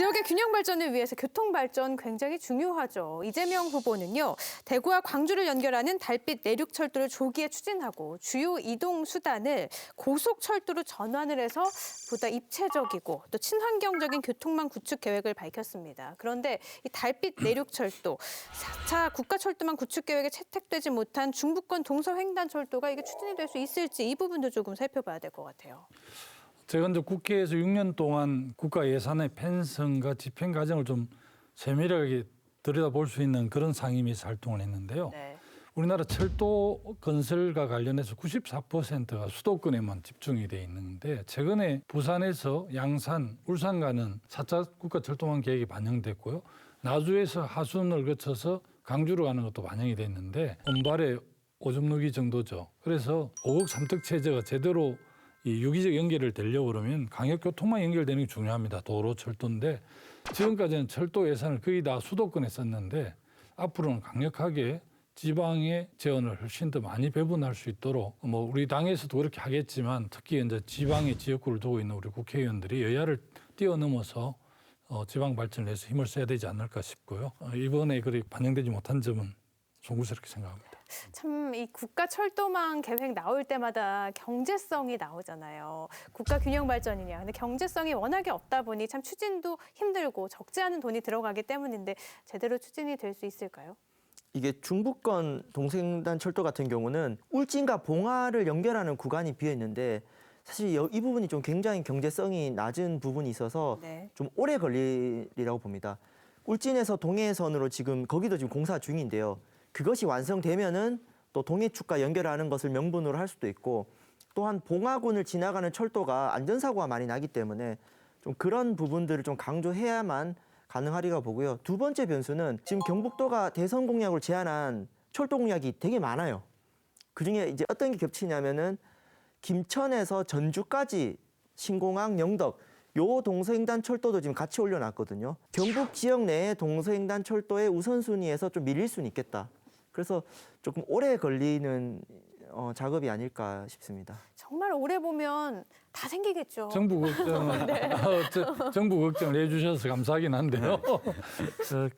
지역의 균형 발전을 위해서 교통 발전 굉장히 중요하죠. 이재명 후보는요, 대구와 광주를 연결하는 달빛 내륙 철도를 조기에 추진하고 주요 이동 수단을 고속 철도로 전환을 해서 보다 입체적이고 또 친환경적인 교통망 구축 계획을 밝혔습니다. 그런데 이 달빛 내륙 철도 4차 국가 철도망 구축 계획에 채택되지 못한 중부권 동서 횡단 철도가 이게 추진이 될 수 있을지 이 부분도 조금 살펴봐야 될 것 같아요. 제가 이제 국회에서 6년 동안 국가 예산의 편성과 집행 과정을 좀 세밀하게 들여다볼 수 있는 그런 상임위에서 활동을 했는데요. 네. 우리나라 철도 건설과 관련해서 94%가 수도권에만 집중이 돼 있는데 최근에 부산에서 양산, 울산 가는 4차 국가 철도망 계획이 반영됐고요. 나주에서 하순을 거쳐서 강주로 가는 것도 반영이 됐는데 운발에 오줌 누기 정도죠. 그래서 5억 삼특 체제가 제대로 이 유기적 연결을 되려고 그러면 강역교통만 연결되는 게 중요합니다. 도로, 철도인데 지금까지는 철도 예산을 거의 다 수도권에 썼는데 앞으로는 강력하게 지방의 재원을 훨씬 더 많이 배분할 수 있도록 뭐 우리 당에서도 그렇게 하겠지만 특히 이제 지방의 지역구를 두고 있는 우리 국회의원들이 여야를 뛰어넘어서 어, 지방 발전을 위해서 힘을 써야 되지 않을까 싶고요. 어, 이번에 그리 반영되지 못한 점은 송구스럽게 생각합니다. 참 이 국가 철도망 계획 나올 때마다 경제성이 나오잖아요. 국가 균형 발전이냐. 근데 경제성이 워낙에 없다 보니 참 추진도 힘들고 적지 않은 돈이 들어가기 때문인데 제대로 추진이 될 수 있을까요? 이게 중부권 동생단 철도 같은 경우는 울진과 봉화를 연결하는 구간이 비어 있는데 사실 여- 이 부분이 좀 굉장히 경제성이 낮은 부분이 있어서 네. 좀 오래 걸리리라고 봅니다. 울진에서 동해선으로 지금 거기도 지금 공사 중인데요. 그것이 완성되면은 또 동해축과 연결하는 것을 명분으로 할 수도 있고 또한 봉화군을 지나가는 철도가 안전사고가 많이 나기 때문에 좀 그런 부분들을 좀 강조해야만 가능하리가 보고요. 두 번째 변수는 지금 경북도가 대선 공약으로 제안한 철도 공약이 되게 많아요. 그 중에 이제 어떤 게 겹치냐면은 김천에서 전주까지 신공항, 영덕 요 동서횡단 철도도 지금 같이 올려놨거든요. 경북 지역 내의 동서횡단 철도의 우선순위에서 좀 밀릴 수는 있겠다. 그래서 조금 오래 걸리는 어, 작업이 아닐까 싶습니다. 정말 오래 보면 다 생기겠죠. 정부 걱정을 어, 저- 정부 걱정을 해주셔서 감사하긴 한데요. 어,